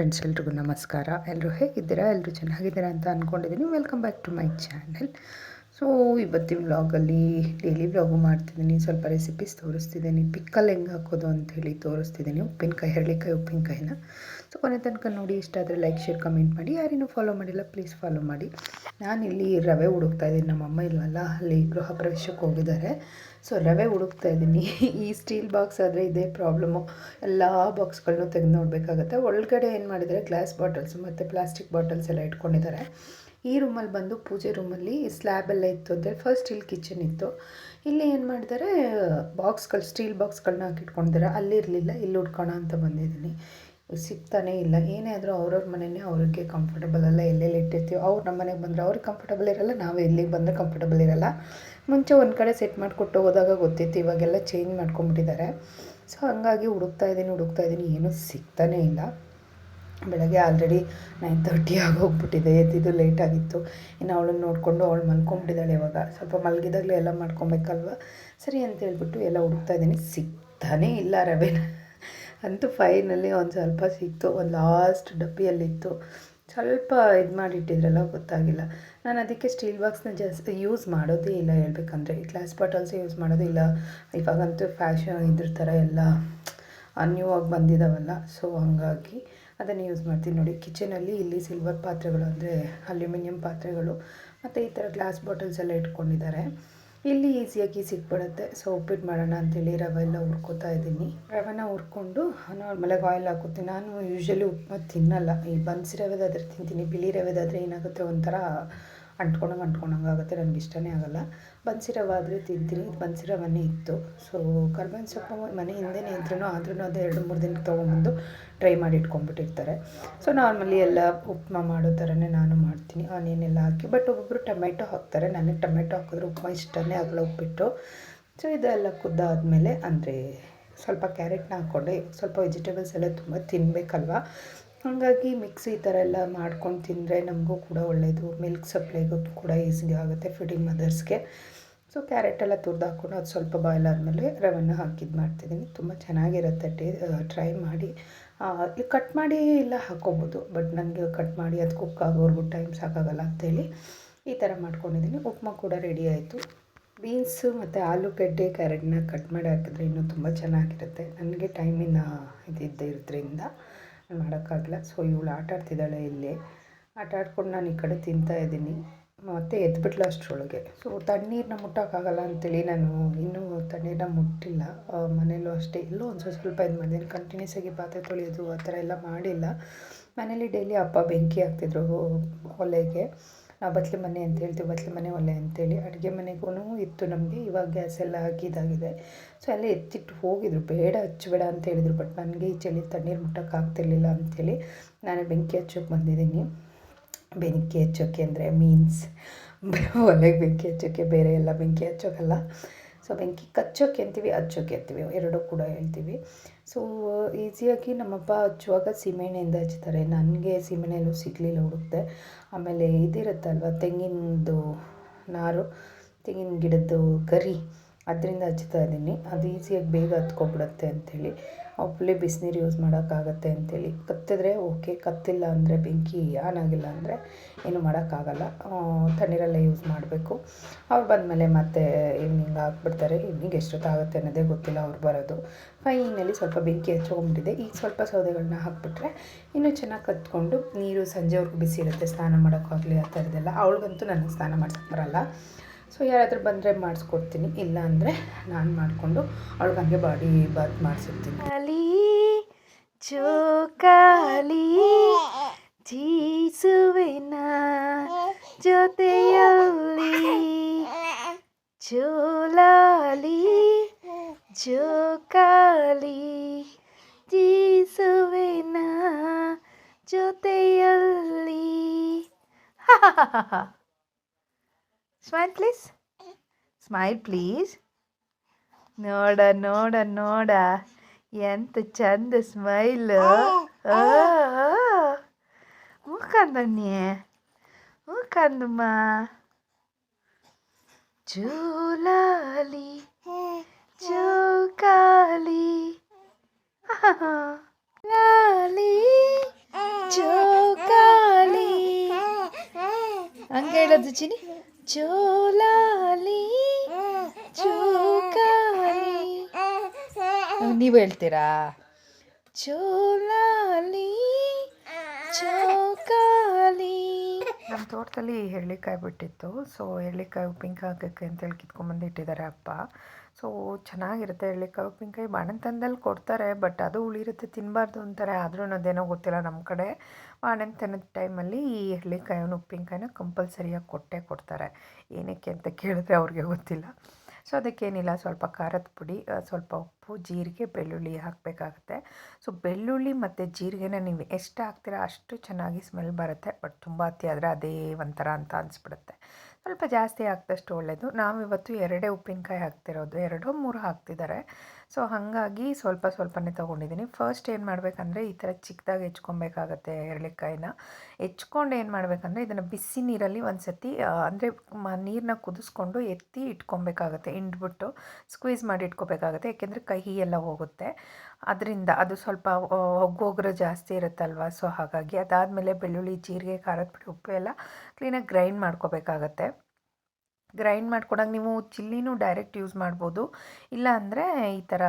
Friends ಎಲ್ರಿಗೂ ನಮಸ್ಕಾರ. ಎಲ್ಲರೂ ಹೇಗಿದ್ದೀರಾ? ಎಲ್ಲರೂ ಚೆನ್ನಾಗಿದ್ದೀರಾ ಅಂತ ಅಂದ್ಕೊಂಡಿದ್ದೀನಿ welcome back to my channel so ಇವತ್ತಿನ ವ್ಲಾಗಲ್ಲಿ ಡೈಲಿ ವ್ಲಾಗು ಮಾಡ್ತಿದ್ದೀನಿ. ಸ್ವಲ್ಪ ರೆಸಿಪೀಸ್ ತೋರಿಸ್ತಿದ್ದೀನಿ. ಪಿಕ್ಕಲ್ ಹೆಂಗೆ ಹಾಕೋದು ಅಂತ ಹೇಳಿ ತೋರಿಸ್ತಿದ್ದೀನಿ. ಉಪ್ಪಿನಕಾಯಿ, ಹರಳಿಕಾಯಿ, ಉಪ್ಪಿನಕಾಯಿನ. ಸೊ, ಕೊನೆ ತನಕ ನೋಡಿ ಇಷ್ಟ ಆದರೆ ಲೈಕ್ ಶೇರ್ ಕಮೆಂಟ್ ಮಾಡಿ. ಯಾರೇನೂ ಫಾಲೋ ಮಾಡಿಲ್ಲ ಪ್ಲೀಸ್ ಫಾಲೋ ಮಾಡಿ. ನಾನು ಇಲ್ಲಿ ರವೆ ಹುಡುಕ್ತಾ ಇದ್ದೀನಿ. ನಮ್ಮ ಅಮ್ಮ ಇಲ್ವಲ್ಲ, ಅಲ್ಲಿ ಗೃಹ ಪ್ರವೇಶಕ್ಕೆ ಹೋಗಿದ್ದಾರೆ. ಸೊ ರವೆ ಹುಡುಕ್ತಾ ಇದ್ದೀನಿ. ಈ ಸ್ಟೀಲ್ ಬಾಕ್ಸ್ ಆದರೆ ಇದೇ ಪ್ರಾಬ್ಲಮ್ಮು ಎಲ್ಲ ಬಾಕ್ಸ್ಗಳನ್ನೂ ತೆಗೆದು ನೋಡಬೇಕಾಗತ್ತೆ. ಒಳಗಡೆ ಏನು ಮಾಡಿದರೆ ಗ್ಲಾಸ್ ಬಾಟಲ್ಸ್ ಮತ್ತು ಪ್ಲಾಸ್ಟಿಕ್ ಬಾಟಲ್ಸ್ ಎಲ್ಲ ಇಟ್ಕೊಂಡಿದ್ದಾರೆ. ಈ ರೂಮಲ್ಲಿ ಬಂದು ಪೂಜೆ ರೂಮಲ್ಲಿ ಸ್ಲ್ಯಾಬೆಲ್ಲ ಇತ್ತು ಅಂದರೆ ಫಸ್ಟ್ ಇಲ್ಲಿ ಕಿಚನ್ ಇತ್ತು. ಇಲ್ಲಿ ಏನು ಮಾಡಿದ್ದಾರೆ ಬಾಕ್ಸ್ಗಳು ಸ್ಟೀಲ್ ಬಾಕ್ಸ್ಗಳನ್ನ ಹಾಕಿಟ್ಕೊಂಡಿದ್ದಾರೆ. ಅಲ್ಲಿರಲಿಲ್ಲ ಇಲ್ಲಿ ಹುಡ್ಕೋಣ ಅಂತ ಬಂದಿದ್ದೀನಿ. ಸಿಗ್ತಾನೇ ಇಲ್ಲ. ಏನೇ ಆದರೂ ಅವ್ರವ್ರ ಮನೆಯೇ ಅವ್ರಿಗೆ ಕಂಫರ್ಟಬಲ್ ಅಲ್ಲ. ಎಲ್ಲೆಲ್ಲಿ ಇಟ್ಟಿರ್ತೀವಿ ಅವ್ರು ನಮ್ಮ ಮನೆಗೆ ಬಂದರೆ ಅವ್ರಿಗೆ ಕಂಫರ್ಟಬಲ್ ಇರಲ್ಲ, ನಾವು ಎಲ್ಲಿಗೆ ಬಂದರೆ ಕಂಫರ್ಟಬಲ್ ಇರಲ್ಲ. ಮುಂಚೆ ಒಂದು ಕಡೆ ಸೆಟ್ ಮಾಡಿಕೊಟ್ಟು ಹೋದಾಗ ಗೊತ್ತಿತ್ತು ಇವಾಗೆಲ್ಲ ಚೇಂಜ್ ಮಾಡ್ಕೊಂಬಿಟ್ಟಿದ್ದಾರೆ ಸೊ ಹಾಗಾಗಿ ಹುಡುಕ್ತಾ ಇದ್ದೀನಿ ಹುಡುಕ್ತಾ ಇದ್ದೀನಿ. ಏನೂ ಸಿಗ್ತಾನೇ ಇಲ್ಲ. ಬೆಳಗ್ಗೆ ಆಲ್ರೆಡಿ ನೈನ್ ತರ್ಟಿ ಆಗೋಗ್ಬಿಟ್ಟಿದೆ. ಎದ್ದಿದ್ದು ಲೇಟಾಗಿತ್ತು ಇನ್ನು ಅವಳನ್ನ ನೋಡಿಕೊಂಡು ಅವಳು ಮಲ್ಕೊಂಬಿಟ್ಟಿದ್ದಾಳೆ ಇವಾಗ. ಸ್ವಲ್ಪ ಮಲಗಿದಾಗಲೇ ಎಲ್ಲ ಮಾಡ್ಕೊಬೇಕಲ್ವ? ಸರಿ ಅಂತ ಹೇಳ್ಬಿಟ್ಟು ಎಲ್ಲ ಹುಡುಕ್ತಾ ಇದ್ದೀನಿ. ಸಿಗ್ತಾನೇ ಇಲ್ಲ ರವೆನ. ಅಂತೂ ಫೈನಲಿ ಒಂದು ಸ್ವಲ್ಪ ಸಿಕ್ತು, ಒಂದು ಲಾಸ್ಟ್ ಡಬ್ಬಿಯಲ್ಲಿತ್ತು. ಸ್ವಲ್ಪ ಇದು ಮಾಡಿಟ್ಟಿದ್ರಲ್ಲ ಗೊತ್ತಾಗಿಲ್ಲ. ನಾನು ಅದಕ್ಕೆ ಸ್ಟೀಲ್ ಬಾಕ್ಸ್ನ ಜಾಸ್ತಿ ಯೂಸ್ ಮಾಡೋದೇ ಇಲ್ಲ ಹೇಳ್ಬೇಕಂದ್ರೆ. ಗ್ಲಾಸ್ ಬಾಟಲ್ಸೇ ಯೂಸ್ ಮಾಡೋದಿಲ್ಲ ಇವಾಗಂತೂ ಫ್ಯಾಷನ್ ಇದ್ರ ಥರ ಎಲ್ಲ ನ್ಯೂ ಆಗಿ ಬಂದಿದ್ದಾವಲ್ಲ ಸೊ ಹಂಗಾಗಿ ಅದನ್ನು ಯೂಸ್ ಮಾಡ್ತೀನಿ ನೋಡಿ. ಕಿಚನಲ್ಲಿ ಇಲ್ಲಿ ಸಿಲ್ವರ್ ಪಾತ್ರೆಗಳು ಅಂದರೆ ಅಲ್ಯೂಮಿನಿಯಂ ಪಾತ್ರೆಗಳು, ಮತ್ತು ಈ ಥರ ಗ್ಲಾಸ್ ಬಾಟಲ್ಸ್ ಎಲ್ಲ ಇಟ್ಕೊಂಡಿದ್ದಾರೆ. ಇಲ್ಲಿ ಈಸಿಯಾಗಿ ಸಿಕ್ಬಿಡುತ್ತೆ ಸೊ ಉಪ್ಪಿಟ್ಟು ಮಾಡೋಣ ಅಂತೇಳಿ ರವೆ ಎಲ್ಲ ಹುರ್ಕೋತಾ ಇದ್ದೀನಿ. ರವೆನ ಹುರ್ಕೊಂಡು ನಾರ್ಮಲಾಗಿ ಆಯಿಲ್ ಹಾಕೋತೀನಿ ನಾನು ಯೂಶ್ವಲಿ ಉಪ್ಪು ತಿನ್ನಲ್ಲ. ಈ ಬನ್ಸಿ ರವೆದಾದರೆ ತಿಂತೀನಿ, ಬಿಳಿ ರವೆದಾದರೆ ಏನಾಗುತ್ತೆ ಒಂಥರ ಅಂಟ್ಕೊಂಡಂಗೆ ಅಂಟ್ಕೊಂಡಂಗೆ ಆಗುತ್ತೆ, ನನಗೆ ಇಷ್ಟನೇ ಆಗಲ್ಲ. ಬನ್ಸಿ ರವೆ ಆದರೆ ತಿಂತೀನಿ ಬನ್ಸಿ ರವೆನೇ ಇತ್ತು. ಸೊ ಕರ್ಬೇವಿನ ಸೊಪ್ಪು ಮನೆ ಹಿಂದೆನೇ ಇದ್ರೂ ಆದ್ರೂ ಅದು ಎರಡು ಮೂರು ದಿನಕ್ಕೆ ತೊಗೊಂಬಂದು ಟ್ರೈ ಮಾಡಿ ಇಟ್ಕೊಂಡ್ಬಿಟ್ಟಿರ್ತಾರೆ. ಸೊ ನಾರ್ಮಲಿ ಎಲ್ಲ ಉಪ್ಮಾ ಮಾಡೋ ಥರನೇ ನಾನು ಮಾಡ್ತೀನಿ. ಆನಿಯನ್ನೆಲ್ಲ ಹಾಕಿ, ಬಟ್ ಒಬ್ಬೊಬ್ಬರು ಟೊಮೆಟೊ ಹಾಕ್ತಾರೆ. ನನಗೆ ಟೊಮೆಟೊ ಹಾಕಿದ್ರೆ ಉಪ್ಮಾ ಇಷ್ಟನೇ ಆಗಲ್ಲ ಉಪ್ಪಿಟ್ಟು. ಸೊ ಇದೆಲ್ಲ ಕುದ್ದಾದಮೇಲೆ, ಅಂದರೆ ಸ್ವಲ್ಪ ಕ್ಯಾರೆಟ್ನ ಹಾಕ್ಕೊಂಡೆ. ಸ್ವಲ್ಪ ವೆಜಿಟೇಬಲ್ಸ್ ಎಲ್ಲ ತುಂಬ ತಿನ್ನಬೇಕಲ್ವ ಹಾಗಾಗಿ ಮಿಕ್ಸ್ ಈ ಥರ ಎಲ್ಲ ಮಾಡ್ಕೊಂಡು ತಿಂದರೆ ನಮಗೂ ಕೂಡ ಒಳ್ಳೆಯದು ಮಿಲ್ಕ್ ಸಪ್ಲೈಗೂ ಕೂಡ ಈಸಿ ಆಗುತ್ತೆ ಫೀಡಿಂಗ್ ಮದರ್ಸ್ಗೆ ಸೊ ಕ್ಯಾರೆಟ್ ಎಲ್ಲ ತುರ್ದು ಹಾಕ್ಕೊಂಡು ಅದು ಸ್ವಲ್ಪ ಬಾಯ್ಲ್ ಆದಮೇಲೆ ರವೆನ ಹಾಕಿದ್ದು ಮಾಡ್ತಿದ್ದೀನಿ ತುಂಬ ಚೆನ್ನಾಗಿರುತ್ತೆ ಟೇ ಟ್ರೈ ಮಾಡಿ. ಕಟ್ ಮಾಡಿ ಎಲ್ಲ ಹಾಕ್ಕೊಬೋದು ಬಟ್ ನನಗೆ ಕಟ್ ಮಾಡಿ ಅದು ಕುಕ್ ಟೈಮ್ ಸಾಕಾಗಲ್ಲ ಅಂತೇಳಿ ಈ ಥರ ಮಾಡ್ಕೊಂಡಿದ್ದೀನಿ ಉಪ್ಮಾ ಕೂಡ ರೆಡಿ ಆಯಿತು. ಬೀನ್ಸು ಮತ್ತು ಆಲೂಗಡ್ಡೆ ಕ್ಯಾರೆಟ್ನ ಕಟ್ ಮಾಡಿ ಹಾಕಿದ್ರೆ ಇನ್ನೂ ತುಂಬ ಚೆನ್ನಾಗಿರುತ್ತೆ. ನನಗೆ ಟೈಮಿನ ಇದಿದ್ದೇ ಇರೋದ್ರಿಂದ ಮಾಡೋಕ್ಕಾಗಲ್ಲ. ಸೊ, ಇವಳು ಆಟ ಆಡ್ತಿದ್ದಾಳೆ ಇಲ್ಲಿ. ಆಟ ಆಡ್ಕೊಂಡು ನಾನು ಈ ಕಡೆ ತಿಂತಾಯಿದ್ದೀನಿ ಮತ್ತು ಎದ್ಬಿಟ್ಲು ಅಷ್ಟರೊಳಗೆ ಸೊ ತಣ್ಣೀರನ್ನ ಮುಟ್ಟೋಕ್ಕಾಗಲ್ಲ ಅಂತೇಳಿ ನಾನು ಇನ್ನೂ ತಣ್ಣೀರನ್ನ ಮುಟ್ಟಿಲ್ಲ. ಮನೇಲೂ ಅಷ್ಟೇ. ಎಲ್ಲೋ ಒಂದು ಸ್ವಲ್ಪ ಸ್ವಲ್ಪ ಇದು ಮಾಡಿದ್ದೀನಿ ಕಂಟಿನ್ಯೂಸ್ ಆಗಿ ಪಾತ್ರೆ ತೊಳೆಯೋದು ಆ ಥರ ಎಲ್ಲ ಮಾಡಿಲ್ಲ. ಮನೇಲಿ ಡೈಲಿ ಅಪ್ಪ ಬೆಂಕಿ ಹಾಕ್ತಿದ್ರು ಒಲೆಗೆ. ನಾವು ಬತ್ಲೆ ಮನೆ ಅಂತ ಹೇಳ್ತೀವಿ ಬತ್ಲೆ ಮನೆ ಒಲೆ ಅಂತೇಳಿ ಅಡುಗೆ ಮನೆಗೂ ಇತ್ತು ನಮಗೆ, ಇವಾಗ ಗ್ಯಾಸ್ ಎಲ್ಲ ಹಾಕಿದಾಗಿದೆ ಸೊ ಎಲ್ಲ ಎತ್ತಿಟ್ಟು ಹೋಗಿದ್ರು. ಬೇಡ, ಹಚ್ಚಬೇಡ ಅಂತ ಹೇಳಿದ್ರು. ಬಟ್ ನನಗೆ ಈ ಚಳಿ ತಣ್ಣೀರು ಮುಟ್ಟಕ್ಕೆ ಆಗ್ತಿರ್ಲಿಲ್ಲ ಅಂಥೇಳಿ ನಾನು ಬೆಂಕಿ ಹಚ್ಚೋಕೆ ಬಂದಿದ್ದೀನಿ. ಬೆಂಕಿ ಹಚ್ಚೋಕ್ಕೆ ಅಂದರೆ ಮೀನ್ಸ್ ಒಲೆಗೆ ಬೆಂಕಿ ಹಚ್ಚೋಕ್ಕೆ ಬೇರೆ ಎಲ್ಲ ಬೆಂಕಿ ಹಚ್ಚೋಕ್ಕಲ್ಲ ಸೊ ಬೆಂಕಿ ಕಚ್ಚೋಕೆ ಅಂತೀವಿ, ಹಚ್ಚೋಕೆ ಅಂತೀವಿ, ಎರಡೂ ಕೂಡ ಹೇಳ್ತೀವಿ. ಸೊ ಈಸಿಯಾಗಿ ನಮ್ಮಪ್ಪ ಹಚ್ಚುವಾಗ ಸೀಮೆಎಣ್ಣೆಯಿಂದ ಹಚ್ತಾರೆ. ನನಗೆ ಸೀಮೆಣ್ಣೆಲ್ಲೂ ಸಿಗಲಿಲ್ಲ ಹುಡುಕ್ತೆ ಆಮೇಲೆ ಇದಿರುತ್ತಲ್ವ ತೆಂಗಿನದು ನಾರು, ತೆಂಗಿನ ಗಿಡದ್ದು ಗರಿ ಅದರಿಂದ ಹಚ್ತಾ ಇದ್ದೀನಿ. ಅದು ಈಸಿಯಾಗಿ ಬೇಗ ಹತ್ಕೊಬಿಡುತ್ತೆ ಅಂಥೇಳಿ. ಫುಲ್ಲಿ ಬಿಸಿನೀರು ಯೂಸ್ ಮಾಡೋಕ್ಕಾಗತ್ತೆ ಅಂಥೇಳಿ. ಕತ್ತಿದ್ರೆ ಓಕೆ ಕತ್ತಿಲ್ಲ ಅಂದರೆ ಬೆಂಕಿ ಆನ್ ಆಗಿಲ್ಲ ಅಂದರೆ ಏನು ಮಾಡೋಕ್ಕಾಗಲ್ಲ. ತಣ್ಣೀರಲ್ಲೇ ಯೂಸ್ ಮಾಡಬೇಕು. ಅವ್ರು ಬಂದಮೇಲೆ ಮತ್ತೆ ಈವ್ನಿಂಗ್ ಹಾಕ್ಬಿಡ್ತಾರೆ. ಈವ್ನಿಂಗ್ ಎಷ್ಟೊತ್ತಾಗುತ್ತೆ ಅನ್ನೋದೇ ಗೊತ್ತಿಲ್ಲ ಅವ್ರು ಬರೋದು. ಫೈನಲ್ಲಿ ಸ್ವಲ್ಪ ಬೆಂಕಿ ಹಚ್ಕೊಂಬಿಟ್ಟಿದೆ. ಈಗ ಸ್ವಲ್ಪ ಸೌದೆಗಳನ್ನ ಹಾಕ್ಬಿಟ್ರೆ ಇನ್ನೂ ಚೆನ್ನಾಗಿ ಕತ್ಕೊಂಡು ನೀರು ಸಂಜೆವರೆಗೂ ಬಿಸಿ ಇರುತ್ತೆ. ಸ್ನಾನ ಮಾಡೋಕ್ಕಾಗಲಿ ಆ ಥರದ್ದೆಲ್ಲ. ಅವಳಿಗಂತೂ ನನಗೆ ಸ್ನಾನ ಮಾಡ್ಸಕ್ಕೆ ಬರಲ್ಲ. ಸೊ ಯಾರಾದರೂ ಬಂದರೆ ಮಾಡಿಸ್ಕೊಡ್ತೀನಿ. ಇಲ್ಲ ಅಂದರೆ ನಾನು ಮಾಡಿಕೊಂಡು ಅವಳಿಗೆ ಹಂಗೆ ಬಾಡಿ ಬಾತ್ ಮಾಡಿಸಿರ್ತೀನಿ. ಅಲಿ ಜೋಕಾಲಿ, ಜೀಸುವಿನ ಜೊತೆಯಲ್ಲಿ ಜೋಲಾಲಿ, ಜೋಕಾಲಿ, ಜೀಸುವಿನ ಜೊತೆಯಲ್ಲಿ. ಸ್ಮೈಲ್ ಪ್ಲೀಸ್ ಸ್ಮೈಲ್ ಪ್ಲೀಸ್ ನೋಡ ನೋಡ ನೋಡ. ಎಂತ ಚಂದ ಸ್ಮೈಲ್ ಮೂಕಂದಣ್ಣಿ ಮೂಕಂದಮ್ಮ ಜೂಲಾಲಿ. ಜೋಕಾಲಿ. ಲಾಲಿ ಜೋಕಾಲಿ. ಹಂಗೆ ಹೇಳೋದು ಚಿನಿ ಜೋಲಾಲಿ ಜೋಕಾಲಿ ನೀವು ಹೇಳ್ತೀರಾ? ಚೋಲಾಲಿ ಚೌಕಾಲಿ. ನಮ್ಮ ತೋಟದಲ್ಲಿ ಎಳ್ಳಿಕಾಯಿ ಬಿಟ್ಟಿತ್ತು. ಸೊ ಎಳ್ಳಿಕಾಯಿ ಉಪ್ಪಿನಕಾಯಿ ಹಾಕಕ್ಕೆ ಅಂತೇಳಿ ಕಿತ್ಕೊಂಡ್ಬಂದು ಇಟ್ಟಿದ್ದಾರೆ ಅಪ್ಪ. ಸೊ ಚೆನ್ನಾಗಿರುತ್ತೆ ಹೇಳಿ ಉಪ್ಪಿನಕಾಯಿ ಬಾಣಂತನದಲ್ಲಿ ಕೊಡ್ತಾರೆ, ಬಟ್ ಅದು ಉಳಿರುತ್ತೆ ತಿನ್ನಬಾರ್ದು ಅಂತಾರೆ. ಆದ್ರೂ ಅದೇನೋ ಗೊತ್ತಿಲ್ಲ ನಮ್ಮ ಕಡೆ. ಬಾಣಂತನದ ಟೈಮಲ್ಲಿ ಈ ಹಳ್ಳಿಕಾಯನ್ನು ಉಪ್ಪಿನಕಾಯಿನ ಕಂಪಲ್ಸರಿಯಾಗಿ ಕೊಟ್ಟೇ ಕೊಡ್ತಾರೆ. ಏನಕ್ಕೆ ಅಂತ ಕೇಳಿದ್ರೆ ಅವ್ರಿಗೆ ಗೊತ್ತಿಲ್ಲ. ಸೊ ಅದಕ್ಕೇನಿಲ್ಲ, ಸ್ವಲ್ಪ ಖಾರದ ಪುಡಿ ಸ್ವಲ್ಪ ಉಪ್ಪು, ಜೀರಿಗೆ, ಬೆಳ್ಳುಳ್ಳಿ ಹಾಕಬೇಕಾಗುತ್ತೆ. ಸೊ ಬೆಳ್ಳುಳ್ಳಿ ಮತ್ತು ಜೀರಿಗೆನ ನೀವು ಎಷ್ಟು ಹಾಕ್ತೀರಾ ಅಷ್ಟು ಚೆನ್ನಾಗಿ ಸ್ಮೆಲ್ ಬರುತ್ತೆ, ಬಟ್ ತುಂಬ ಅತಿ ಆದರೆ ಅದೇ ಒಂಥರ ಅಂತ ಅನಿಸ್ಬಿಡುತ್ತೆ. ಸ್ವಲ್ಪ ಜಾಸ್ತಿ ಹಾಕಿದಷ್ಟು ಒಳ್ಳೆಯದು ನಾವಿವತ್ತು ಎರಡೇ ಉಪ್ಪಿನಕಾಯಿ ಹಾಕ್ತಿರೋದು. ಎರಡು ಮೂರು ಹಾಕ್ತಿದ್ದಾರೆ. ಸೊ ಹಾಗಾಗಿ ಸ್ವಲ್ಪ ಸ್ವಲ್ಪನೇ ತೊಗೊಂಡಿದ್ದೀನಿ. ಫಸ್ಟ್ ಏನು ಮಾಡಬೇಕಂದ್ರೆ ಈ ಥರ ಚಿಕ್ಕದಾಗಿ ಹೆಚ್ಕೊಬೇಕಾಗತ್ತೆ ಎರಳೆಕಾಯಿನ. ಹೆಚ್ಕೊಂಡು ಏನು ಮಾಡಬೇಕಂದ್ರೆ ಇದನ್ನು ಬಿಸಿ ನೀರಲ್ಲಿ ಒಂದು ಸತಿ ಅಂದರೆ ಮ ನೀರನ್ನ ಕುದಿಸ್ಕೊಂಡು ಎತ್ತಿ ಇಟ್ಕೊಬೇಕಾಗತ್ತೆ, ಹಿಂಡ್ಬಿಟ್ಟು ಸ್ಕ್ವೀಸ್ ಮಾಡಿ ಇಟ್ಕೋಬೇಕಾಗತ್ತೆ, ಯಾಕೆಂದರೆ ಕಹಿ ಎಲ್ಲ ಹೋಗುತ್ತೆ. ಅದರಿಂದ ಅದು ಸ್ವಲ್ಪ ಒಗ್ಗೊಗ್ರು ಜಾಸ್ತಿ ಇರುತ್ತಲ್ವ? ಸೊ ಹಾಗಾಗಿ ಅದಾದಮೇಲೆ ಬೆಳ್ಳುಳ್ಳಿ, ಜೀರಿಗೆ, ಖಾರದ ಪುಡಿ, ಉಪ್ಪು ಎಲ್ಲ ಕ್ಲೀನಾಗಿ ಗ್ರೈಂಡ್ ಮಾಡ್ಕೋಬೇಕಾಗತ್ತೆ. ಗ್ರೈಂಡ್ ಮಾಡ್ಕೊಡಂಗೆ ನೀವು ಚಿಲ್ಲಿನೂ ಡೈರೆಕ್ಟ್ ಯೂಸ್ ಮಾಡ್ಬೋದು. ಇಲ್ಲ ಅಂದರೆ ಈ ಥರ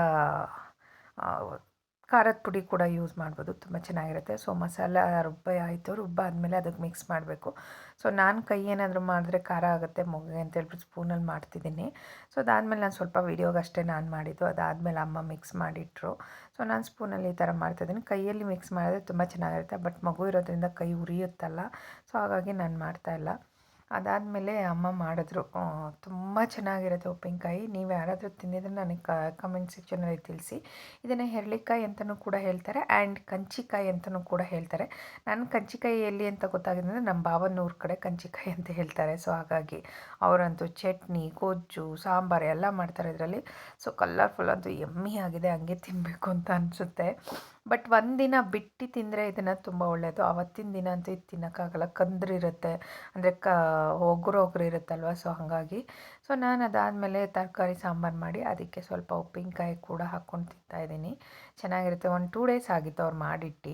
ಖಾರದ ಪುಡಿ ಕೂಡ ಯೂಸ್ ಮಾಡ್ಬೋದು. ತುಂಬ ಚೆನ್ನಾಗಿರುತ್ತೆ. ಸೊ, ಮಸಾಲ ರುಬ್ಬ, ಆಯಿತು. ರುಬ್ಬ ಆದಮೇಲೆ ಅದಕ್ಕೆ ಮಿಕ್ಸ್ ಮಾಡಬೇಕು. ಸೊ, ನಾನು ಕೈ ಏನಾದರೂ ಮಾಡಿದ್ರೆ ಖಾರ ಆಗುತ್ತೆ ಮೊಗೆ ಅಂತ ಹೇಳ್ಬಿಟ್ಟು ಸ್ಪೂನಲ್ಲಿ ಮಾಡ್ತಿದ್ದೀನಿ. ಸೊ, ಅದಾದಮೇಲೆ ನಾನು ಸ್ವಲ್ಪ ವೀಡಿಯೋಗೆ ಅಷ್ಟೇ ನಾನು ಮಾಡಿದ್ದು. ಅದಾದಮೇಲೆ ಅಮ್ಮ ಮಿಕ್ಸ್ ಮಾಡಿಟ್ರು. ಸೊ, ನಾನು ಸ್ಪೂನಲ್ಲಿ ಈ ಥರ ಮಾಡ್ತಾಯಿದ್ದೀನಿ ಕೈಯಲ್ಲಿ ಮಿಕ್ಸ್ ಮಾಡಿದ್ರೆ ತುಂಬ ಚೆನ್ನಾಗಿರುತ್ತೆ. ಬಟ್ ಮಗು ಇರೋದ್ರಿಂದ ಕೈ ಉರಿಯುತ್ತಲ್ಲ. ಸೊ, ಹಾಗಾಗಿ ನಾನು ಮಾಡ್ತಾಯಿಲ್ಲ ಅದಾದಮೇಲೆ ಅಮ್ಮ ಮಾಡಿದ್ರು. ತುಂಬ ಚೆನ್ನಾಗಿರುತ್ತೆ ಉಪ್ಪಿನಕಾಯಿ. ನೀವು ಯಾರಾದರೂ ತಿಂದಿದ್ರೆ ನನಗೆ ಕಮೆಂಟ್ ಸೆಕ್ಷನಲ್ಲಿ ತಿಳಿಸಿ. ಇದನ್ನು ಹೆರಳಿಕಾಯಿ ಅಂತಲೂ ಕೂಡ ಹೇಳ್ತಾರೆ ಆ್ಯಂಡ್ ಕಂಚಿಕಾಯಿ ಅಂತಲೂ ಕೂಡ ಹೇಳ್ತಾರೆ. ನಾನು ಕಂಚಿಕಾಯಿ ಎಲ್ಲಿ ಅಂತ ಗೊತ್ತಾಗಿದ್ದಂದರೆ ನಮ್ಮ ಬಾವನೂರ ಕಡೆ ಕಂಚಿಕಾಯಿ ಅಂತ ಹೇಳ್ತಾರೆ. ಸೊ ಹಾಗಾಗಿ ಅವರಂತೂ ಚಟ್ನಿ, ಗೊಜ್ಜು, ಸಾಂಬಾರು ಎಲ್ಲ ಮಾಡ್ತಾರೆ ಇದರಲ್ಲಿ. ಸೊ ಕಲರ್ಫುಲ್ ಅಂತೂ ಎಮ್ಮಿ ಆಗಿದೆ. ಹಂಗೆ ತಿನ್ನಬೇಕು ಅಂತ ಅನಿಸುತ್ತೆ. ಬಟ್ ಒಂದಿನ ಬಿಟ್ಟು ತಿಂದರೆ ಇದನ್ನು ತುಂಬ ಒಳ್ಳೆಯದು ಆವತ್ತಿನ ದಿನ ಅಂತೂ ಇದು ತಿನ್ನೋಕ್ಕಾಗಲ್ಲ. ಕಂದ್ರಿರುತ್ತೆ. ಅಂದರೆ ಕ, ಒಗ್ರು ಒಗ್ರು ಇರುತ್ತಲ್ವ? ಸೊ ಹಾಗಾಗಿ. ಸೊ ನಾನು ಅದಾದಮೇಲೆ ತರಕಾರಿ, ಸಾಂಬಾರು ಮಾಡಿ ಅದಕ್ಕೆ ಸ್ವಲ್ಪ ಉಪ್ಪಿನಕಾಯಿ ಕೂಡ ಹಾಕ್ಕೊಂಡು ತಿಂತಾಯಿದ್ದೀನಿ ಚೆನ್ನಾಗಿರುತ್ತೆ. ಒಂದು ಟೂ ಡೇಸ್ ಆಗಿತ್ತು ಅವ್ರು ಮಾಡಿಟ್ಟು.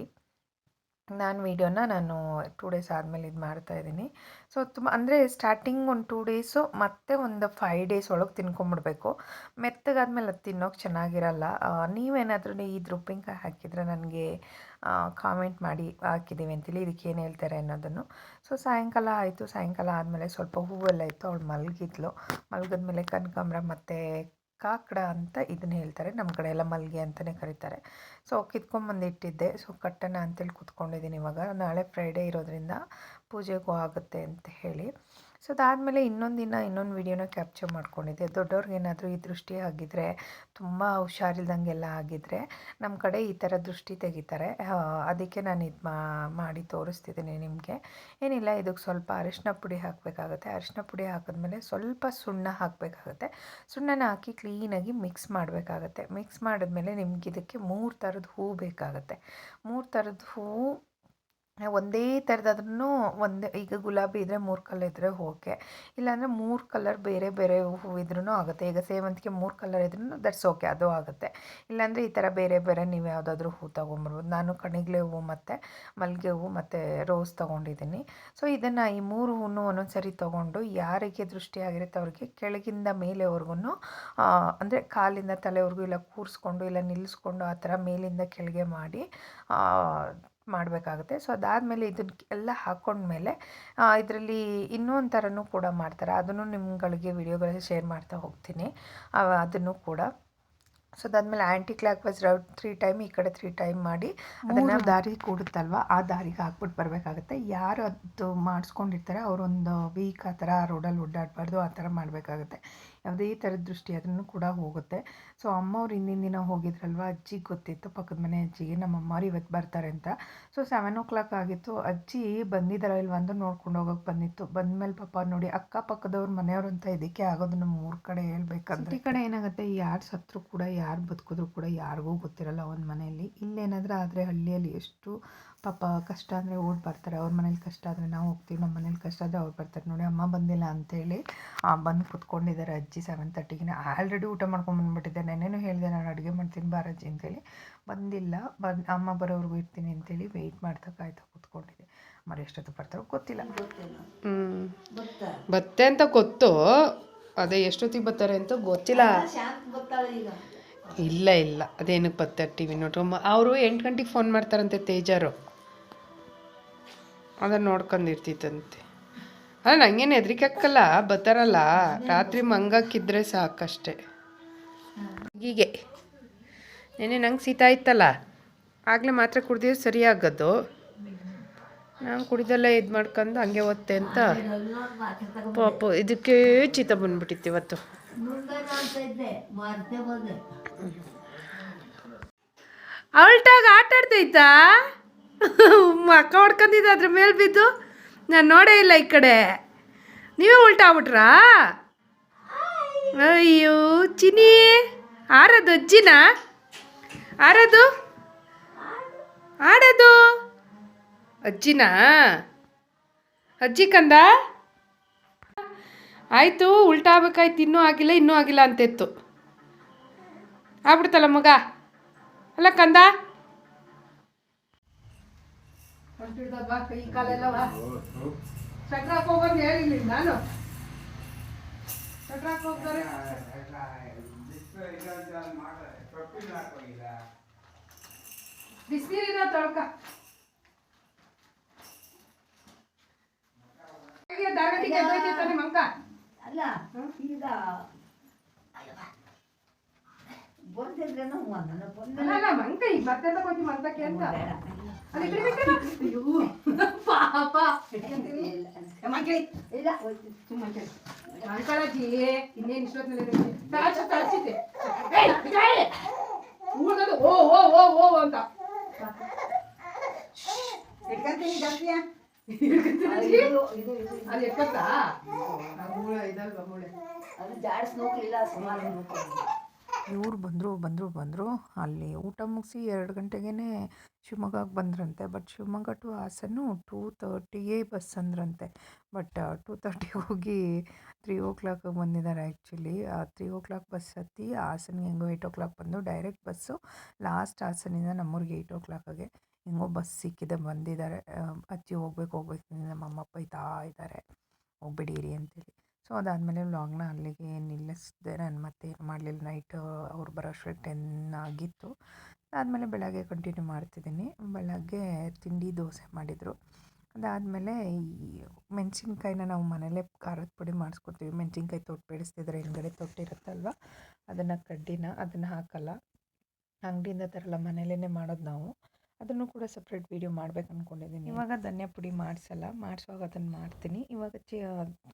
ನಾನು ವೀಡಿಯೋನ ನಾನು ಟೂ ಡೇಸ್ ಆದಮೇಲೆ ಇದು ಮಾಡ್ತಾಯಿದ್ದೀನಿ ಸೊ ತುಂಬ ಅಂದರೆ ಸ್ಟಾರ್ಟಿಂಗ್ ಒಂದು ಟೂ ಡೇಸು ಮತ್ತೆ ಒಂದು ಫೈವ್ ಡೇಸ್ ಒಳಗೆ ತಿನ್ಕೊಂಬಿಡ್ಬೇಕು. ಮೆತ್ತಗಾದ್ಮೇಲೆ ಅದು ತಿನ್ನೋಕೆ ಚೆನ್ನಾಗಿರಲ್ಲ. ನೀವೇನಾದರೂ ಈ ಉಪ್ಪಿನಕಾಯಿ ಹಾಕಿದರೆ ನನಗೆ ಕಾಮೆಂಟ್ ಮಾಡಿ ಹಾಕಿದ್ದೀವಿ ಅಂತೇಳಿ ಇದಕ್ಕೆ ಏನು ಹೇಳ್ತಾರೆ ಅನ್ನೋದನ್ನು. ಸೊ ಸಾಯಂಕಾಲ ಆಯಿತು. ಸಾಯಂಕಾಲ ಆದಮೇಲೆ ಸ್ವಲ್ಪ ಹೂವೆಲ್ಲ ಇತ್ತು, ಅವಳು ಮಲಗಿದ್ಲು. ಮಲಗಿದ್ಮೇಲೆ ಕನಕಾಂಬ್ರ ಮತ್ತು ಕಾಕಡ ಅಂತ ಇದನ್ನ ಹೇಳ್ತಾರೆ. ನಮ್ಮ ಕಡೆ ಎಲ್ಲ ಮಲ್ಲಿಗೆ ಅಂತಲೇ ಕರೀತಾರೆ. ಸೊ ಕಿತ್ಕೊಂಬಂದು ಇಟ್ಟಿದ್ದೆ ಸೊ ಕಟ್ಟೋಣ ಅಂತೇಳಿ ಕೂತ್ಕೊಂಡಿದ್ದೀನಿ ಇವಾಗ. ನಾಳೆ ಫ್ರೈಡೇ ಇರೋದ್ರಿಂದ ಪೂಜೆಗೂ ಆಗುತ್ತೆ ಅಂತ ಹೇಳಿ. ಸೊ ಅದಾದಮೇಲೆ ಇನ್ನೊಂದು ದಿನ ಇನ್ನೊಂದು ವಿಡಿಯೋನ ಕ್ಯಾಪ್ಚರ್ ಮಾಡ್ಕೊಂಡಿದ್ದೆ. ದೊಡ್ಡವ್ರಿಗೇನಾದರೂ ಈ ದೃಷ್ಟಿ ಆಗಿದ್ದರೆ ತುಂಬ ಹುಷಾರಿಲ್ದಂಗೆಲ್ಲ ಆಗಿದ್ದರೆ ನಮ್ಮ ಕಡೆ ಈ ಥರ ದೃಷ್ಟಿ ತೆಗಿತಾರೆ. ಅದಕ್ಕೆ ನಾನು ಇದು ಮಾಡಿ ತೋರಿಸ್ತಿದ್ದೀನಿ ನಿಮಗೆ. ಏನಿಲ್ಲ ಇದಕ್ಕೆ ಸ್ವಲ್ಪ ಅರಿಶಿನ ಪುಡಿ ಹಾಕಬೇಕಾಗುತ್ತೆ. ಅರಿಶಿನ ಪುಡಿ ಹಾಕಿದ್ಮೇಲೆ ಸ್ವಲ್ಪ ಸುಣ್ಣ ಹಾಕಬೇಕಾಗುತ್ತೆ. ಸುಣ್ಣನ ಹಾಕಿ ಕ್ಲೀನಾಗಿ ಮಿಕ್ಸ್ ಮಾಡಬೇಕಾಗತ್ತೆ. ಮಿಕ್ಸ್ ಮಾಡಿದ್ಮೇಲೆ ನಿಮ್ಗೆ ಇದಕ್ಕೆ ಮೂರು ಥರದ ಹೂ ಬೇಕಾಗುತ್ತೆ. ಮೂರು ಥರದ ಹೂವು ಒಂದೇ ಥರದಾದ್ರೂ ಒಂದೇ, ಈಗ ಗುಲಾಬಿ ಇದ್ದರೆ ಮೂರು ಕಲರ್ ಇದ್ದರೆ ಓಕೆ ಇಲ್ಲಾಂದರೆ ಮೂರು ಕಲರ್ ಬೇರೆ ಬೇರೆ ಹೂ ಆಗುತ್ತೆ. ಈಗ ಸೇವಂತಿಗೆ ಮೂರು ಕಲರ್ ಇದ್ರೂ ದಟ್ಸ್ ಓಕೆ ಅದು ಆಗುತ್ತೆ. ಇಲ್ಲಾಂದರೆ ಈ ಥರ ಬೇರೆ ಬೇರೆ ನೀವು ಯಾವುದಾದ್ರೂ ಹೂ ತೊಗೊಂಬರ್ಬೋದು. ನಾನು ಕಣಿಗ್ಲೆ ಹೂವು ಮತ್ತು ಮಲ್ಲಿಗೆ ಹೂವು ಮತ್ತು ರೋಸ್ ತೊಗೊಂಡಿದ್ದೀನಿ ಸೊ ಇದನ್ನು ಈ ಮೂರು ಹೂವು ಒಂದೊಂದು ಸರಿ ತೊಗೊಂಡು ಯಾರಿಗೆ ದೃಷ್ಟಿ ಆಗಿರುತ್ತೆ ಅವ್ರಿಗೆ ಕೆಳಗಿಂದ ಮೇಲೆವರೆಗೂ ಅಂದರೆ ಕಾಲಿಂದ ತಲೆವರೆಗೂ ಇಲ್ಲ ಕೂರಿಸ್ಕೊಂಡು ಇಲ್ಲ ನಿಲ್ಲಿಸ್ಕೊಂಡು ಆ ಥರ ಮೇಲಿಂದ ಕೆಳಗೆ ಮಾಡಿ ಮಾಡಬೇಕಾಗುತ್ತೆ. ಸೊ ಅದಾದಮೇಲೆ ಇದನ್ನ ಎಲ್ಲ ಹಾಕ್ಕೊಂಡ್ಮೇಲೆ ಇದರಲ್ಲಿ ಇನ್ನೊಂದು ಥರನೂ ಕೂಡ ಮಾಡ್ತಾರೆ. ಅದನ್ನು ನಿಮ್ಗಳಿಗೆ, ವಿಡಿಯೋಗಳಲ್ಲಿ ಶೇರ್ ಮಾಡ್ತಾ ಹೋಗ್ತೀನಿ. ಅದನ್ನು ಕೂಡ. ಸೊ ಅದಾದಮೇಲೆ anticlockwise round three time ಈ ಕಡೆ ತ್ರೀ ಟೈಮ್ ಮಾಡಿ ಅದನ್ನು ದಾರಿ ಕೂಡುತ್ತಲ್ವ? ಆ ದಾರಿಗೆ ಹಾಕ್ಬಿಟ್ಟು ಬರಬೇಕಾಗುತ್ತೆ. ಯಾರು ಅದು ಮಾಡಿಸ್ಕೊಂಡಿರ್ತಾರೆ ಅವರೊಂದು ವೀಕ್ ಆ ಥರ ರೋಡಲ್ಲಿ ಓಡಾಡಬಾರ್ದು ಆ ಥರ ಮಾಡಬೇಕಾಗುತ್ತೆ. ಯಾವುದೇ ಥರದ ದೃಷ್ಟಿ ಅದನ್ನು ಕೂಡ ಹೋಗುತ್ತೆ. ಸೊ ಅಮ್ಮವ್ರು ಹಿಂದಿನ ದಿನ ಹೋಗಿದ್ರಲ್ವ? ಅಜ್ಜಿಗೆ ಗೊತ್ತಿತ್ತು ಪಕ್ಕದ ಮನೆ ಅಜ್ಜಿಗೆ ನಮ್ಮ ಅಮ್ಮವ್ರು ಇವತ್ತು ಬರ್ತಾರೆ ಅಂತ. ಸೊ ಸೆವೆನ್ ಓ ಕ್ಲಾಕ್ ಆಗಿತ್ತು. ಅಜ್ಜಿ ಬಂದಿದ್ದಾರ ಇಲ್ವ ಅಂತ ನೋಡ್ಕೊಂಡು ಹೋಗೋಕೆ ಬಂದಿತ್ತು. ಬಂದಮೇಲೆ ಪಾಪ ನೋಡಿ ಅಕ್ಕಪಕ್ಕದವ್ರ ಮನೆಯವ್ರು ಅಂತ ಇದಕ್ಕೆ ಆಗೋದು ನಮ್ಮ ಊರ ಕಡೆ ಹೇಳ್ಬೇಕಂದ್ರೆ. ಈ ಕಡೆ ಏನಾಗುತ್ತೆ? ಯಾರು ಸತ್ರು ಕೂಡ ಯಾರು ಬದುಕಿದ್ರು ಕೂಡ ಯಾರಿಗೂ ಗೊತ್ತಿರಲ್ಲ ಒಂದು ಮನೆಯಲ್ಲಿ. ಇಲ್ಲೇನಾದರೂ ಆದರೆ ಹಳ್ಳಿಯಲ್ಲಿ ಎಷ್ಟು ಪಾಪ ಕಷ್ಟ ಅಂದರೆ ಓಡ್ ಬರ್ತಾರೆ. ಅವ್ರ ಮನೇಲಿ ಕಷ್ಟ ಆದರೆ ನಾವು ಹೋಗ್ತೀವಿ ನಮ್ಮ ಮನೇಲಿ ಕಷ್ಟ ಆದರೆ ಅವ್ರು ಬರ್ತಾರೆ. ನೋಡಿ ಅಮ್ಮ ಬಂದಿಲ್ಲ ಅಂತೇಳಿ ಆ, ಬಂದು ಕುತ್ಕೊಂಡಿದ್ದಾರೆ ಅಜ್ಜಿ ಸೆವೆನ್ ತರ್ಟಿಗೆ ಆಲ್ರೆಡಿ ಊಟ ಮಾಡ್ಕೊಂಡು ಬಂದ್ಬಿಟ್ಟಿದ್ದೆ ನೆನ್ನೆನೂ ಹೇಳಿದೆ ನಾನು ಅಡುಗೆ ಮಾಡ್ತೀನಿ ಬಾರಜ್ಜಿ ಅಂತೇಳಿ. ಬಂದಿಲ್ಲ. ಬಂದು ಅಮ್ಮ ಬರೋವ್ರಿಗೂ ಇರ್ತೀನಿ ಅಂತೇಳಿ ವೆಯ್ಟ್ ಮಾಡ್ತಾ ಕಾಯ್ತಾ ಕುತ್ಕೊಂಡಿದ್ದೆ. ಮರಿ ಎಷ್ಟೊತ್ತು ಬರ್ತಾರೋ ಗೊತ್ತಿಲ್ಲ. ಹ್ಞೂ ಬತ್ತೆ ಅಂತ ಗೊತ್ತು. ಅದೇ ಎಷ್ಟೊತ್ತಿಗೆ ಬರ್ತಾರೆ ಅಂತ ಗೊತ್ತಿಲ್ಲ. ಇಲ್ಲ ಇಲ್ಲ. ಅದೇನಕ್ಕೆ ಬರ್ತಾರೆ ಟಿ ವಿ ನೋಡ್ಕೊಂಬ ಅವರು ಎಂಟು ಗಂಟೆಗೆ ಫೋನ್ ಮಾಡ್ತಾರಂತೆ ತೇಜಾರು. ಅದನ್ನು ನೋಡ್ಕೊಂಡಿರ್ತಿತ್ತಂತೆ ಅಲ್ಲ, ನಂಗೇನು ಹೆದ್ರಿಕೆ ಹಾಕಲ್ಲ ಬರ್ತಾರಲ್ಲ ರಾತ್ರಿ ಮಂಗಕ್ಕಿದ್ರೆ ಸಾಕಷ್ಟೆ. ಹೀಗೆ. ನೆನೆ ನಂಗೆ ಸೀತಾ ಇತ್ತಲ್ಲ ಆಗಲೇ ಮಾತ್ರ ಕುಡ್ದಿದ್ರೆ ಸರಿ ಆಗೋದು. ನಾನು ಕುಡಿದಲ್ಲೇ ಇದು ಮಾಡ್ಕೊಂಡು ಹಂಗೆ ಓದ್ತೆ ಅಂತ. ಪಾಪ, ಇದಕ್ಕೆ ಚೀತ ಬಂದ್ಬಿಟ್ಟಿತ್ತು ಇವತ್ತು. ಅವಳ್ಟಾಗ ಆಟ ಆಡ್ತೈತಾ ಅಕ್ಕ ಹೊಡ್ಕೊಂಡಿದ್ದ ಅದ್ರ ಮೇಲೆ ಬಿದ್ದು? ನಾನು ನೋಡೇ ಇಲ್ಲ ಈ ಕಡೆ. ನೀವೇ ಉಲ್ಟಾಗ್ಬಿಟ್ರಾ ಅಯ್ಯೋ ಚಿನಿ ಆರದು ಅಜ್ಜಿನ? ಆರದು ಆಡೋದು. ಅಜ್ಜಿನ? ಅಜ್ಜಿ ಕಂದ? ಆಯಿತು, ಉಲ್ಟಾ ಆಗ್ಬೇಕಾಯ್ತು, ಇನ್ನೂ ಆಗಿಲ್ಲ ಇನ್ನೂ ಆಗಿಲ್ಲ ಅಂತಿತ್ತು. ಆಗ್ಬಿಡ್ತಲ್ಲ ಮಗ? ಅಲ್ಲ ಕಂದ? ಕೈ ನಾನು ಹೋಗ್ತಾರೆ ಬಿಸಿನೀರಿನ ತೊಳ್ಕ ಎದ್ದೋಯ್ತಿತ್ತಾನೆ ಮಂಕ ಅಲ್ಲ ಈಗ ಬಂದಿದ್ರೇನೋ ಬಂದ ಮಂಕ ಈಗ ಮತ್ತೆ ಅಂತ. ಅಲ್ಲಿ ಈ ಕಡೆ, ಈ ಕಡೆ. ಅಯ್ಯೋ ಪಾಪ. ಇಲ್ಲ ಮಂಕಳಜ್ಜಿ ಇನ್ನೇನು ಇಷ್ಟೊತ್ತಿನಲ್ಲಿ ತಾಚು ತಾಚಿದೆ ಊರ್ನದು ಓ ಓ ಓ ಓ ಅಂತ. ಇಟ್ಕೊಂತೀನಿ ಜಾಸ್ತಿಯ? ಹಿಡ್ಕತ್ತೀನಜ್ಜಿ? ಇದು ಇದು ಇದು ಅದು ಎಪ್ಪತ್ತಾ? ಮೂಳೆ ಇದಾಗ ಮೂಳೆ? ಅದು ಜಾಡ್ಸ್ ನೋಕ್ಲಿಲ್ಲ ಸುಮಾರು ನೋಡ್ಕೊಂಡು ಇವ್ರು ಬಂದರು ಬಂದರು ಬಂದರು. ಅಲ್ಲಿ ಊಟ ಮುಗಿಸಿ ಎರಡು ಗಂಟೆಗೇ ಶಿವಮೊಗ್ಗಕ್ಕೆ ಬಂದ್ರಂತೆ. ಬಟ್ ಶಿವಮೊಗ್ಗ ಟು ಹಾಸನ್ನು ಟೂ ತರ್ಟಿಗೆ ಬಸ್ ಅಂದ್ರಂತೆ. ಬಟ್ ಟೂ ತರ್ಟಿಗೆ ಹೋಗಿ ತ್ರೀ ಓ ಕ್ಲಾಕಿಗೆ ಬಂದಿದ್ದಾರೆ actually three o'clock bus ಹತ್ತಿ ಹಾಸನ್ಗೆ ಹೆಂಗೋ ಏಯ್ಟ್ ಓ ಕ್ಲಾಕ್ ಬಂದು ಡೈರೆಕ್ಟ್ ಬಸ್ಸು ಲಾಸ್ಟ್ ಹಾಸನಿಂದ ನಮ್ಮೂರಿಗೆ ಏಯ್ಟ್ ಓ ಕ್ಲಾಕಿಗೆ ಹೆಂಗೋ ಬಸ್ ಸಿಕ್ಕಿದೆ, ಬಂದಿದ್ದಾರೆ. ಅಜ್ಜಿ ಹೋಗ್ಬೇಕು ಹೋಗ್ಬೇಕು ನಮ್ಮ ಅಮ್ಮ ಬೈತಾ ಇದ್ದಾರೆ. ಹೋಗ್ಬಿಡಿರಿ ಅಂತೇಳಿ. ಸೊ ಅದಾದಮೇಲೆ ಲಾಂಗ್ನ ಅಲ್ಲಿಗೆ ನಿಲ್ಲಿಸಿದೆ. ನಾನು ಮತ್ತೆ ಏನು ಮಾಡಲಿಲ್ಲ ನೈಟ್ ಅವ್ರು ಬರೋ ಅಷ್ಟರಲ್ಲಿ ಟೆನ್ ಆಗಿತ್ತು. ಅದಾದಮೇಲೆ ಬೆಳಗ್ಗೆ ಕಂಟಿನ್ಯೂ ಮಾಡ್ತಿದ್ದೀನಿ. ಬೆಳಗ್ಗೆ ತಿಂಡಿ, ದೋಸೆ ಮಾಡಿದರು. ಅದಾದಮೇಲೆ ಈ ಮೆಣಸಿನ್ಕಾಯಿನ ನಾವು ಮನೇಲೇ ಖಾರದ ಪುಡಿ ಮಾಡಿಸ್ಕೊಡ್ತೀವಿ. ಮೆಣಸಿನ್ಕಾಯಿ ತೊಟ್ಟು ಬೇಡಿಸ್ತಿದ್ರೆ ಹಿಂದ್ಗಡೆ ತೊಟ್ಟಿರುತ್ತಲ್ವ ಅದನ್ನು ಕಡ್ಡಿನ, ಅದನ್ನು ಹಾಕಲ್ಲ. ಅಂಗಡಿಯಿಂದ ತರಲ್ಲ ಮನೇಲೇ ಮಾಡೋದು ನಾವು. ಅದನ್ನು ಕೂಡ ಸಪ್ರೇಟ್ ವೀಡಿಯೋ ಮಾಡ್ಬೇಕು ಅಂದ್ಕೊಂಡಿದ್ದೀನಿ ಇವಾಗ ಧನ್ಯ ಪುಡಿ ಮಾಡಿಸಲ್ಲ, ಮಾಡಿಸುವಾಗ ಅದನ್ನು ಮಾಡ್ತೀನಿ. ಇವಾಗ ಚಿ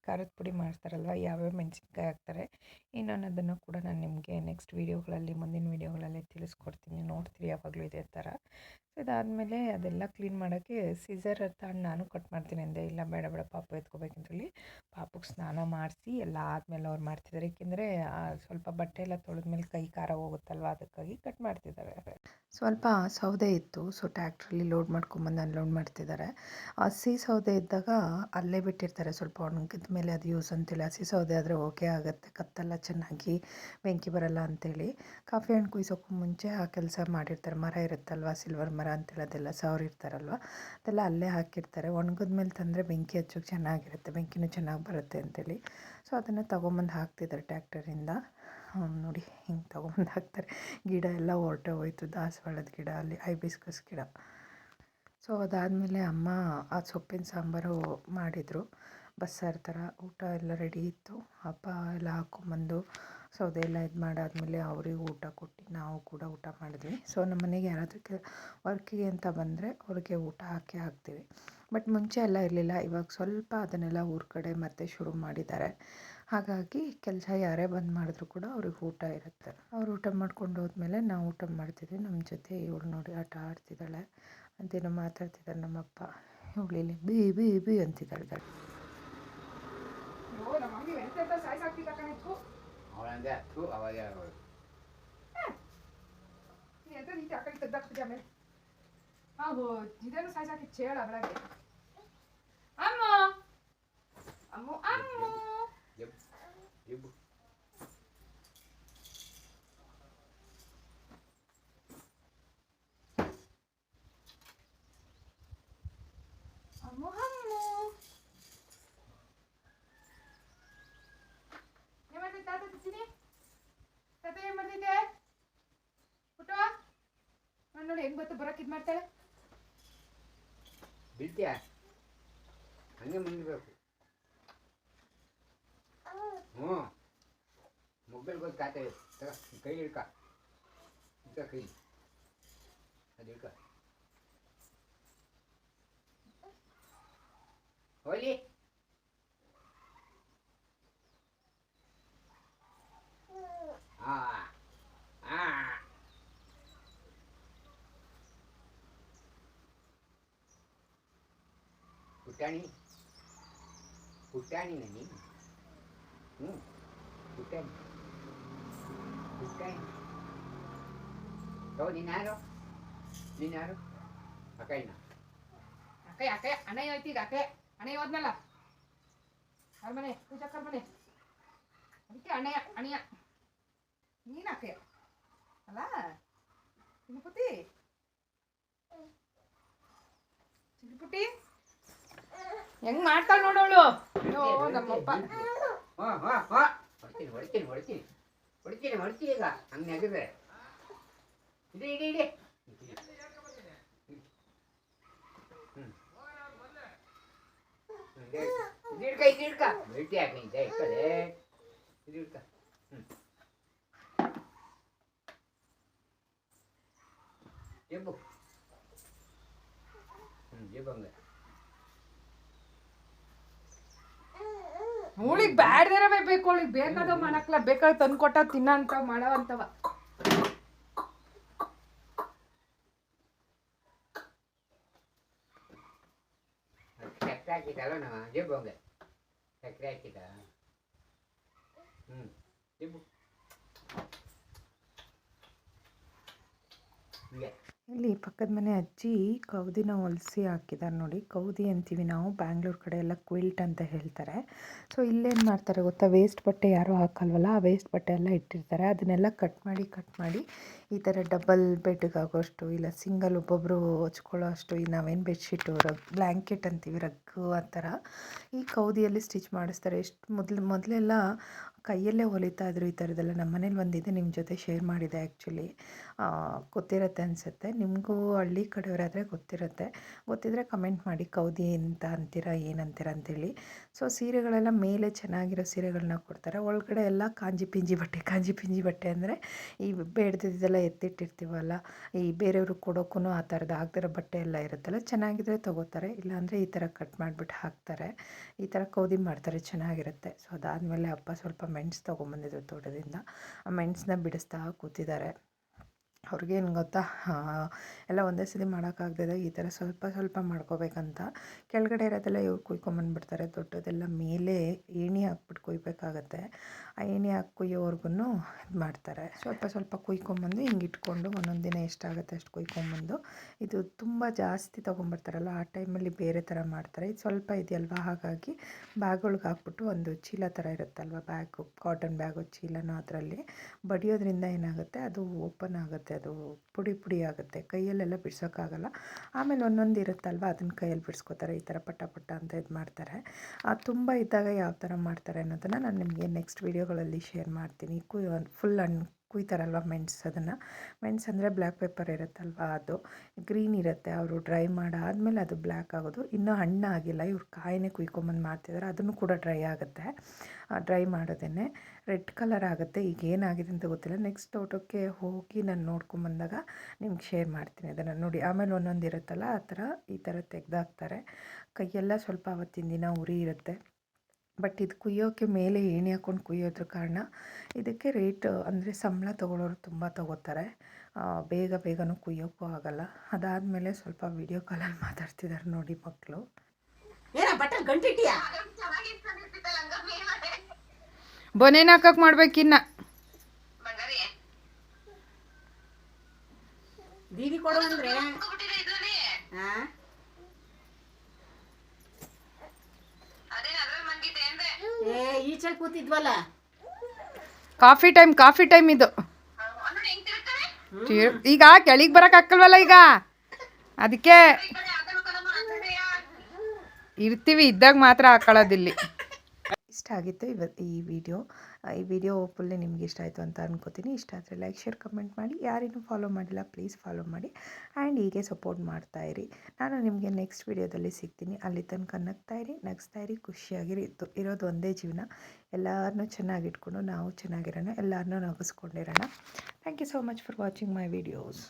ಖಾರದ ಪುಡಿ ಮಾಡ್ತಾರಲ್ವ ಯಾವ್ಯಾವ ಮೆಣಸಿನ್ಕಾಯಿ ಹಾಕ್ತಾರೆ, ಇನ್ನೊಂದನ್ನು ಕೂಡ ನಾನು ನಿಮಗೆ ನೆಕ್ಸ್ಟ್ ವೀಡಿಯೋಗಳಲ್ಲಿ ಮುಂದಿನ ವೀಡಿಯೋಗಳಲ್ಲಿ ತಿಳಿಸ್ಕೊಡ್ತೀನಿ. ನೋಡ್ತೀರಿ ಯಾವಾಗಲೂ ಇದೇ ಥರ ಇದಾದಮೇಲೆ ಅದೆಲ್ಲ ಕ್ಲೀನ್ ಮಾಡೋಕ್ಕೆ ಸೀಸರ್ ತಗೊಂಡು ನಾನು ಕಟ್ ಮಾಡ್ತೀನಿ ಅಂದೆ. ಇಲ್ಲ, ಬೇಡ ಬೇಡ, ಪಾಪ ಎತ್ಕೋಬೇಕಂತೇಳಿ ಪಾಪಕ್ಕೆ ಸ್ನಾನ ಮಾಡಿಸಿ ಎಲ್ಲ ಆದಮೇಲೆ ಅವ್ರು ಮಾಡ್ತಿದ್ದಾರೆ ಏಕೆಂದರೆ ಸ್ವಲ್ಪ ಬಟ್ಟೆ ಎಲ್ಲ ತೊಳೆದ್ಮೇಲೆ ಕೈ ಖಾರ ಹೋಗುತ್ತಲ್ವ? ಅದಕ್ಕಾಗಿ ಕಟ್ ಮಾಡ್ತಿದ್ದಾರೆ ಸ್ವಲ್ಪ ಸೌದೆ ಇತ್ತು. ಸೊ ಟ್ಯಾಕ್ಟ್ರಲ್ಲಿ ಲೋಡ್ ಮಾಡ್ಕೊಂಬಂದು ಅನ್ಲೋಡ್ ಮಾಡ್ತಿದ್ದಾರೆ ಹಸಿ ಸೌದೆ ಇದ್ದಾಗ ಅಲ್ಲೇ ಬಿಟ್ಟಿರ್ತಾರೆ. ಸ್ವಲ್ಪ ಒಣಗಿದ ಮೇಲೆ ಅದು ಯೂಸ್ ಅಂತೇಳಿ ಹಸಿ ಸೌದೆ ಆದರೆ ಓಕೆ ಆಗುತ್ತೆ. ಕತ್ತೆಲ್ಲ ಚೆನ್ನಾಗಿ ಬೆಂಕಿ ಬರಲ್ಲ ಅಂತೇಳಿ ಕಾಫಿ ಹಣ್ಣು ಕುಯ್ಸೋಕ್ಕೂ ಮುಂಚೆ ಆ ಕೆಲಸ ಮಾಡಿರ್ತಾರೆ. ಮರ ಇರುತ್ತಲ್ವ? ಸಿಲ್ವರ್ ಮರ. ಅಂತೇಳಿ ಅದೆಲ್ಲ ಸವರಿರ್ತಾರಲ್ವ ಅದೆಲ್ಲ ಅಲ್ಲೇ ಹಾಕಿರ್ತಾರೆ. ಒಣಗಿದ ಮೇಲೆ ತಂದರೆ ಬೆಂಕಿ ಹಚ್ಚೋಕೆ ಚೆನ್ನಾಗಿರುತ್ತೆ, ಬೆಂಕಿನೂ ಚೆನ್ನಾಗಿ ಬರುತ್ತೆ ಅಂತೇಳಿ. ಸೊ ಅದನ್ನು ತೊಗೊಂಬಂದು ಹಾಕ್ತಿದ್ದಾರೆ ಟ್ಯಾಕ್ಟರಿಂದ ನೋಡಿ ಹಿಂಗೆ ತೊಗೊಂಬಂದು ಹಾಕ್ತಾರೆ. ಗಿಡ ಎಲ್ಲ ಹೊರಟೆ ಹೋಯ್ತು, ದಾಸವಾಳದ ಗಿಡ, ಅಲ್ಲಿ ಐಬಿಸ್ಕಸ್ ಗಿಡ. ಸೊ ಅದಾದಮೇಲೆ ಅಮ್ಮ ಆ ಸೊಪ್ಪಿನ ಸಾಂಬಾರು ಮಾಡಿದರು. ಬಸ್ಸಾರು ಥರ ಊಟ ಎಲ್ಲ ರೆಡಿ ಇತ್ತು. ಅಪ್ಪ ಎಲ್ಲ ಹಾಕ್ಕೊಂಬಂದು ಸೌದೆ ಎಲ್ಲ ಇದು ಮಾಡಾದಮೇಲೆ ಅವರಿಗೂ ಊಟ ಕೊಟ್ಟು ನಾವು ಕೂಡ ಊಟ ಮಾಡಿದ್ವಿ. ಸೊ ನಮ್ಮ ಮನೆಗೆ ಯಾರಾದರೂ ವರ್ಕಿಗೆ ಅಂತ ಬಂದರೆ ಅವ್ರಿಗೆ ಊಟ ಹಾಕೇ ಹಾಕ್ತೀವಿ. ಬಟ್ ಮುಂಚೆ ಎಲ್ಲ ಇರಲಿಲ್ಲ. ಇವಾಗ ಸ್ವಲ್ಪ ಅದನ್ನೆಲ್ಲ ಊರ ಕಡೆ ಮತ್ತೆ ಶುರು ಮಾಡಿದ್ದಾರೆ. ಹಾಗಾಗಿ ಕೆಲಸ ಯಾರೇ ಬಂದು ಮಾಡಿದ್ರು ಕೂಡ ಅವ್ರಿಗೆ ಊಟ ಇರುತ್ತೆ. ಅವ್ರು ಊಟ ಮಾಡ್ಕೊಂಡು ಹೋದ್ಮೇಲೆ ನಾವು ಊಟ ಮಾಡ್ತಿದ್ವಿ. ನಮ್ಮ ಜೊತೆ ಇವಳು ನೋಡಿ ಆಟ ಆಡ್ತಿದ್ದಾಳೆ. ಅಂತೇನೋ ಮಾತಾಡ್ತಿದ್ದಾರೆ ನಮ್ಮಪ್ಪ. ಇವಳು ಇಲ್ಲಿ ಬಿ ಬಿ ಬಿ ಅಂತಿದ್ದಾಳೆ. ಅವಳಂದೆ ಥೂ ಅವಾಗ ಹೌದು ಇದನ್ನು ಸಾಯ್ಸಾಕಿ ಚೇಳ ಬೆಳಗ್ಗೆ ಅಮ್ಮ ಅಮ್ಮು ಅಮ್ಮು ಜಬ್ ಜಿಬ್ ಅಮ್ಮು ಅಮ್ಮು ಏನ್ ಮಾಡ್ತಿದ್ದೆ ತಾತ ತಿನ್ನಿ ತಾತ ಏನ್ ಮಾಡ್ತಿದ್ದೆ ಪುಟ್ಟ ನಾನು ನೋಡಿ ಹೆಂಗ್ ಗೊತ್ತು ಬರಕ್ ಇದ್ ಮಾಡ್ತಾಳೆ ಬಿಡ್ತೀಯ ಹಂಗೆ ಮುಂದಿಬೇಕು ಹ್ಞೂ ಮೊಬೈಲ್ ಗೊತ್ತು ಖಾತೆ ತಗ ಕೈ ಹಿಡ್ಕ ಹಿಡ್ಕ ಕೈ ಅದು ಹಿಡ್ಕ ಹೋಲಿ ಆ ಆ ಪುಟಾಣಿ ಪುಟಾಣಿ ನನಿ? ಹ್ಞೂ ಪುಟಾಣಿ ಪುಟಾಣಿ ಓ ನೀನು ಯಾರು? ನೀನು ಯಾರು? ಅಕ್ಕಯ್ಯನ. ಅಕ್ಕಯ್ಯ ಅಕ್ಕಯ್ಯ, ಅಣ್ಣಯ್ಯ ಐತಿ ಈಗ ಅಕ್ಕ ಅಣ್ಣಯ್ಯ ಹೋದ್ನಲ್ಲ? ಕರ್ಮನೆ ಮನೆ ಕರ್ಮನೆ ಮನೆ. ಅದಕ್ಕೆ ಅಣ್ಣಯ್ಯ ಅಣ್ಣಯ್ಯ. ನೀನ್ ಅಕ್ಕಯ್ಯ? ಅಲ್ಲ ಚಿನ್ನಪುಟ್ಟಿ ಚಿನ್ನಪುಟ್ಟಿ ಹೆಂಗ್ ಮಾಡ್ತಾಳ ನೋಡೋಳು ನಮ್ಮಪ್ಪ. ಹೊಡ್ತೀನಿ ಹೊಡ್ತೀನಿ ಹೊಡ್ತೀನಿ. ಹೊಡ್ತೀನಿ ಹೊಡ್ತೀನಿ ಈಗ. ಹಂಗೆ ನೆಗೆದ್ರೆ ಇಡಿ ಇಡಿ ಇಡಿ. ಹ್ಞೂ ಇದು ಹಿಡ್ಕ ಇದು ಹಿಡ್ಕ ಬೆಲ್ಟಿ ಹಾಕಿ ಇದೆ ಇಕ್ಕಡೆ ಇದು ಹಿಡ್ಕ ಹ್ಞೂ ಜಬ್ಬು ಹ್ಞೂ ಜಬ್ಬು ಹಂಗೆ ಅವಳಿಗೆ ಬ್ಯಾಡ್ದಿರವೇ ಬೇಕು ಅವಳಿಗೆ ಬೇಕಾದವ್ ಮಾಡಕ್ಲ, ಬೇಕಾದ ತಂದ್ಕೊಟ್ಟ ತಿನ್ನ ಅಂತ ಮಾಡೋ ಅಂತವ. ಸಕ್ಕರೆ ಹಾಕಿದ್ದಲ್ಲ ನಾವು ಜಬ್ಬು ಹಂಗೆ ಸಕ್ಕರೆ ಹಾಕಿದ್ದ ಹ್ಞೂ ಜಬ್ಬು ಹೀಗೆ ಇಲ್ಲಿ ಪಕ್ಕದ ಮನೆ ಅಜ್ಜಿ ಕೌದಿನ ಹೊಲಿಸಿ ಹಾಕಿದ್ದಾರೆ ನೋಡಿ. ಕೌದಿ ಅಂತೀವಿ ನಾವು, ಬ್ಯಾಂಗ್ಳೂರ್ ಕಡೆ ಎಲ್ಲ ಕ್ವಿಲ್ಟ್ ಅಂತ ಹೇಳ್ತಾರೆ. ಸೊ ಇಲ್ಲೇನು ಮಾಡ್ತಾರೆ ಗೊತ್ತಾ? ವೇಸ್ಟ್ ಬಟ್ಟೆ ಯಾರೂ ಹಾಕಲ್ವಲ್ಲ? ಆ ವೇಸ್ಟ್ ಬಟ್ಟೆ ಎಲ್ಲ ಇಟ್ಟಿರ್ತಾರೆ. ಅದನ್ನೆಲ್ಲ ಕಟ್ ಮಾಡಿ ಕಟ್ ಮಾಡಿ ಈ ಥರ ಡಬಲ್ ಬೆಡ್ಗಾಗೋಷ್ಟು ಇಲ್ಲ ಸಿಂಗಲ್ ಒಬ್ಬೊಬ್ಬರು ಹೊಚ್ಕೊಳ್ಳೋ ಅಷ್ಟು ಈ ನಾವೇನು ಬೆಡ್ಶೀಟು ರಗ್ ಬ್ಲ್ಯಾಂಕೆಟ್ ಅಂತೀವಿ ರಗ್ಗು ಆ ಥರ. ಈ ಕೌದಿಯಲ್ಲಿ ಸ್ಟಿಚ್ ಮಾಡಿಸ್ತಾರೆ. ಎಷ್ಟು ಮೊದಲು, ಮೊದಲೆಲ್ಲ ಕೈಯಲ್ಲೇ ಹೊಲಿತಾ ಇದ್ರು ಈ ಥರದ್ದೆಲ್ಲ ನಮ್ಮ ಮನೇಲಿ ಒಂದಿದೆ ನಿಮ್ಮ ಜೊತೆ ಶೇರ್ ಮಾಡಿದೆ ಆ್ಯಕ್ಚುಲಿ ಗೊತ್ತಿರುತ್ತೆ ಅನಿಸುತ್ತೆ. ನಿಮಗೂ ಹಳ್ಳಿ ಕಡೆಯವರಾದರೆ ಗೊತ್ತಿರುತ್ತೆ. ಗೊತ್ತಿದ್ದರೆ ಕಮೆಂಟ್ ಮಾಡಿ, ಕೌದಿ ಅಂತ ಅಂತೀರಾ ಏನಂತೀರ ಅಂತೇಳಿ. ಸೊ ಸೀರೆಗಳೆಲ್ಲ ಮೇಲೆ ಚೆನ್ನಾಗಿರೋ ಸೀರೆಗಳನ್ನ ಕೊಡ್ತಾರೆ. ಒಳಗಡೆ ಎಲ್ಲ ಕಾಂಜಿ ಪಿಂಜಿ ಬಟ್ಟೆ, ಕಾಂಜಿ ಪಿಂಜಿ ಬಟ್ಟೆ ಅಂದರೆ ಈ ಬೇಡದಿದ್ದೆಲ್ಲ ಎತ್ತಿಟ್ಟಿರ್ತೀವಲ್ಲ, ಈ ಬೇರೆಯವ್ರಿಗೆ ಕೊಡೋಕ್ಕೂ ಆ ಥರದ್ದು ಆಗದಿರೋ ಬಟ್ಟೆ ಎಲ್ಲ ಇರುತ್ತಲ್ಲ, ಚೆನ್ನಾಗಿದ್ರೆ ತೊಗೋತಾರೆ. ಇಲ್ಲಾಂದರೆ ಈ ಥರ ಕಟ್ ಮಾಡಿಬಿಟ್ಟು ಹಾಕ್ತಾರೆ. ಈ ಥರ ಕೌದಿ ಮಾಡ್ತಾರೆ, ಚೆನ್ನಾಗಿರುತ್ತೆ. ಸೊ ಅದಾದಮೇಲೆ ಅಪ್ಪ ಸ್ವಲ್ಪ ಮೆಣಸು ತೊಗೊಂಬಂದಿದ್ರು ತೋಟದಿಂದ. ಆ ಮೆಣಸನ್ನ ಬಿಡಿಸ್ತಾ ಕೂತಿದ್ದಾರೆ. ಅವ್ರಿಗೇನು ಗೊತ್ತಾ? ಎಲ್ಲ ಒಂದೇ ಸಲ ಮಾಡೋಕ್ಕಾಗ್ದಿದೆ ಈ ಥರ ಸ್ವಲ್ಪ ಸ್ವಲ್ಪ ಮಾಡ್ಕೋಬೇಕಂತ. ಕೆಳಗಡೆ ಇರೋದೆಲ್ಲ ಇವ್ರು ಕುಯ್ಕೊಂಬಂದ್ಬಿಡ್ತಾರೆ ದೊಡ್ಡದೆಲ್ಲ ಮೇಲೆ ಏಣಿ ಹಾಕ್ಬಿಟ್ಟು ಕುಯ್ಬೇಕಾಗತ್ತೆ. ಆ ಏಣಿ ಹಾಕಿ ಕುಯ್ಯೋವರ್ಗೂ ಇದು ಮಾಡ್ತಾರೆ. ಸ್ವಲ್ಪ ಸ್ವಲ್ಪ ಕುಯ್ಕೊಂಬಂದು ಹಿಂಗೆ ಇಟ್ಕೊಂಡು ಒಂದೊಂದು ದಿನ ಎಷ್ಟಾಗುತ್ತೆ ಅಷ್ಟು ಕುಯ್ಕೊಂಬಂದು ಇದು ತುಂಬ ಜಾಸ್ತಿ ತೊಗೊಂಬರ್ತಾರಲ್ಲ, ಆ ಟೈಮಲ್ಲಿ ಬೇರೆ ಥರ ಮಾಡ್ತಾರೆ. ಇದು ಸ್ವಲ್ಪ ಇದೆಯಲ್ವ? ಹಾಗಾಗಿ ಬ್ಯಾಗೊಳ್ಗೆ ಹಾಕ್ಬಿಟ್ಟು ಒಂದು ಚೀಲ ಥರ ಇರುತ್ತಲ್ವ ಬ್ಯಾಗು ಕಾಟನ್ ಬ್ಯಾಗು ಚೀಲನೋ ಅದರಲ್ಲಿ ಬಡಿಯೋದ್ರಿಂದ ಏನಾಗುತ್ತೆ? ಅದು ಓಪನ್ ಆಗುತ್ತೆ. ಅದು ಪುಡಿ ಪುಡಿ ಆಗುತ್ತೆ, ಕೈಯಲ್ಲೆಲ್ಲ ಬಿಡ್ಸೋಕ್ಕಾಗಲ್ಲ. ಆಮೇಲೆ ಒಂದೊಂದು ಇರುತ್ತಲ್ವ, ಅದನ್ನ ಕೈಯಲ್ಲಿ ಬಿಡಿಸ್ಕೋತಾರೆ, ಈ ಥರ ಪಟ್ಟ ಪಟ್ಟ ಅಂತ ಇದು ಮಾಡ್ತಾರೆ. ಅದು ತುಂಬ ಇದ್ದಾಗ ಯಾವ ಥರ ಮಾಡ್ತಾರೆ ಅನ್ನೋದನ್ನು ನಾನು ನಿಮಗೆ ನೆಕ್ಸ್ಟ್ ವೀಡಿಯೋಗಳಲ್ಲಿ ಶೇರ್ ಮಾಡ್ತೀನಿ. ಫುಲ್ ಹಣ್ಣು ಕುಯ್ತಾರಲ್ವ ಮೆಣಸು ಅದನ್ನು? ಮೆಣಸು ಅಂದರೆ ಬ್ಲ್ಯಾಕ್ ಪೆಪ್ಪರ್ ಇರುತ್ತಲ್ವ ಅದು? ಗ್ರೀನ್ ಇರುತ್ತೆ, ಅವರು ಡ್ರೈ ಮಾಡಾದಮೇಲೆ ಅದು ಬ್ಲ್ಯಾಕ್ ಆಗೋದು. ಇನ್ನೂ ಹಣ್ಣಾಗಿಲ್ಲ ಇವ್ರು ಕಾಯಿನೇ ಕುಯ್ಕೊಂಬಂದು ಮಾಡ್ತಿದ್ದಾರೆ ಅದನ್ನು ಕೂಡ ಡ್ರೈ ಆಗುತ್ತೆ. ಡ್ರೈ ಮಾಡೋದೇ ರೆಡ್ ಕಲರ್ ಆಗುತ್ತೆ ಈಗ ಏನಾಗಿದೆ ಅಂತ ಗೊತ್ತಿಲ್ಲ. ನೆಕ್ಸ್ಟ್ ತೋಟಕ್ಕೆ ಹೋಗಿ ನಾನು ನೋಡ್ಕೊಂಬಂದಾಗ ನಿಮ್ಗೆ ಶೇರ್ ಮಾಡ್ತೀನಿ ಅದನ್ನು ನೋಡಿ. ಆಮೇಲೆ ಒಂದೊಂದು ಇರುತ್ತಲ್ಲ, ಆ ಥರ ಈ ಥರ ತೆಗೆದಾಕ್ತಾರೆ. ಕೈಯೆಲ್ಲ ಸ್ವಲ್ಪ ಅವತ್ತಿನ ದಿನ ಉರಿ ಇರುತ್ತೆ. ಬಟ್ ಇದು ಕುಯ್ಯೋಕ್ಕೆ ಮೇಲೆ ಏಣಿ ಹಾಕ್ಕೊಂಡು ಕುಯ್ಯೋದ್ರ ಕಾರಣ ಇದಕ್ಕೆ ರೇಟ್ ಅಂದರೆ ಸಂಬಳ ತೊಗೊಳೋರು ತುಂಬ ತೊಗೋತಾರೆ. ಆ, ಬೇಗ ಬೇಗನೂ ಕುಯ್ಯೋಕ್ಕೂ ಆಗಲ್ಲ. ಅದಾದಮೇಲೆ ಸ್ವಲ್ಪ ವಿಡಿಯೋ ಕಾಲಲ್ಲಿ ಮಾತಾಡ್ತಿದ್ದಾರೆ ನೋಡಿ ಮಕ್ಕಳು ಬನೇನ್ ಹಾಕಕ್ ಮಾಡ್ಬೇಕಿನ್ನ ದೀದಿ ಕೊಡು ಅಂದ್ರೆ ಹಾ ಏ ಈಚೆ ಕೂತಿದ್ವಲ್ಲ? ಕಾಫಿ ಟೈಮ್ ಕಾಫಿ ಟೈಮ್ ಇದು. ಈಗ ಕೆಳಗೆ ಬರಕ್ ಹಾಕಲ್ವಲ್ಲ ಈಗ? ಅದಕ್ಕೆ ಇರ್ತೀವಿ ಇದ್ದಾಗ ಮಾತ್ರ ಹಾಕೊಳ್ಳೋದಿಲ್ಲಿ. ಇಷ್ಟ ಆಗಿತ್ತು ಇವತ್ತು ಈ ವಿಡಿಯೋ ಈ ವಿಡಿಯೋ ಫುಲ್ಲಿ ನಿಮ್ಗೆ ಇಷ್ಟ ಆಯಿತು ಅಂತ ಅನ್ಕೋತೀನಿ. ಇಷ್ಟ ಆದರೆ ಲೈಕ್ ಶೇರ್ ಕಮೆಂಟ್ ಮಾಡಿ. ಯಾರೇನೂ ಫಾಲೋ ಮಾಡಿಲ್ಲ ಪ್ಲೀಸ್ ಫಾಲೋ ಮಾಡಿ. ಆ್ಯಂಡ್ ಹೀಗೆ ಸಪೋರ್ಟ್ ಮಾಡ್ತಾ ಇರಿ. ನಾನು ನಿಮಗೆ ನೆಕ್ಸ್ಟ್ ವಿಡಿಯೋದಲ್ಲಿ ಸಿಗ್ತೀನಿ. ಅಲ್ಲಿ ತನಕ ನಗ್ತಾ ಇರಿ, ನಗ್ಸ್ತಾ ಇರಿ, ಖುಷಿಯಾಗಿರಿ. ಇತ್ತು ಇರೋದು ಒಂದೇ ಜೀವನ. ಎಲ್ಲರನ್ನೂ ಚೆನ್ನಾಗಿಟ್ಕೊಂಡು ನಾವು ಚೆನ್ನಾಗಿರೋಣ ಎಲ್ಲರನ್ನೂ ನಗಿಸ್ಕೊಂಡಿರೋಣ. Thank you so much for watching my videos